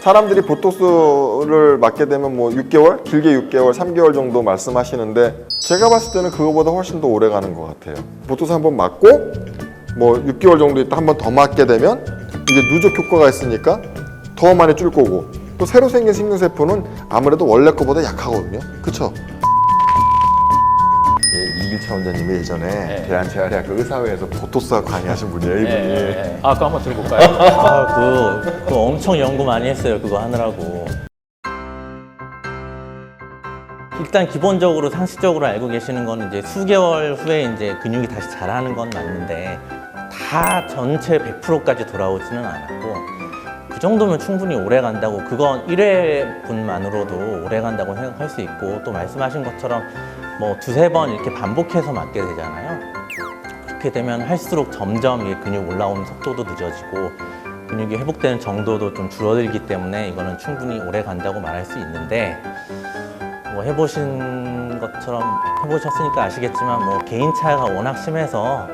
사람들이 보톡스를 맞게 되면 뭐 6개월, 길게 6개월, 3개월 정도 말씀하시는데 제가 봤을 때는 그거보다 훨씬 더 오래 가는 것 같아요. 보톡스 한 번 맞고 뭐 6개월 정도 있다 한 번 더 맞게 되면 이게 누적 효과가 있으니까 더 많이 줄 거고 또 새로 생긴 신경세포는 아무래도 원래 거보다 약하거든요. 그쵸? 예, 이길차 원장님이 예전에 네. 대한재활의학교 의사회에서 보톡스 강의하신 분이에요, 이분이. 예, 예, 예. 아, 그거 한번 들어볼까요? 아, 그, 그거 엄청 연구 많이 했어요. 그거 하느라고. 일단 기본적으로 상식적으로 알고 계시는 건 이제 수개월 후에 이제 근육이 다시 자라는 건 맞는데 다 전체 100%까지 돌아오지는 않았고 그 정도면 충분히 오래 간다고 그건 1회 분만으로도 오래 간다고 생각할 수 있고 또 말씀하신 것처럼 뭐 두세 번 이렇게 반복해서 맞게 되잖아요. 그렇게 되면 할수록 점점 이 근육 올라오는 속도도 늦어지고 근육이 회복되는 정도도 좀 줄어들기 때문에 이거는 충분히 오래 간다고 말할 수 있는데 뭐 해보신 것처럼 해보셨으니까 아시겠지만 뭐 개인 차이가 워낙 심해서